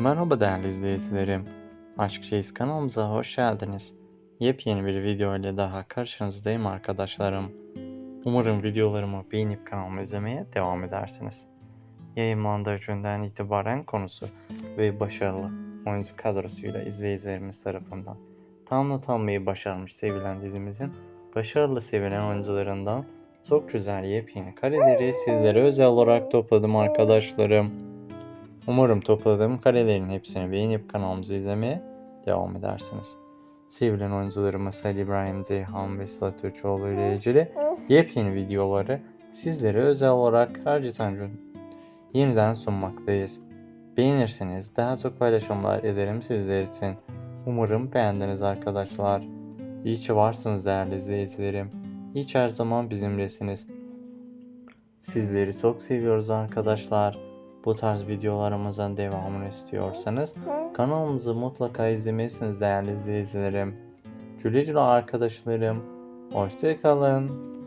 Merhaba değerli izleyicilerim. Aşk Şeyiz kanalımıza hoş geldiniz. Yepyeni bir video ile daha karşınızdayım arkadaşlarım. Umarım videolarımı beğenip kanalımı izlemeye devam edersiniz. Yayınlandığı günden itibaren konusu ve başarılı oyuncu kadrosuyla izleyicilerimiz tarafından tam not almayı başarmış sevilen dizimizin başarılı sevilen oyuncularından çok güzel yepyeni kareleri sizlere özel olarak topladım arkadaşlarım. Umarım topladığım karelerin hepsini beğenip kanalımızı izlemeye devam edersiniz. Sevilen oyuncularımız Ali İbrahim Ceyhan ve Sıla Türkoğlu ile ilgili yepyeni videoları sizlere özel olarak geçen gün yeniden sunmaktayız. Beğenirseniz daha çok paylaşımlar ederim sizler için. Umarım beğendiniz arkadaşlar. İyi ki varsınız değerli izleyicilerim. Hiç her zaman bizimlesiniz. Sizleri çok seviyoruz arkadaşlar. Bu tarz videolarımızın devamını istiyorsanız kanalımızı mutlaka izlemelisiniz değerli izleyicilerim. Güle arkadaşlarım. Hoşçakalın.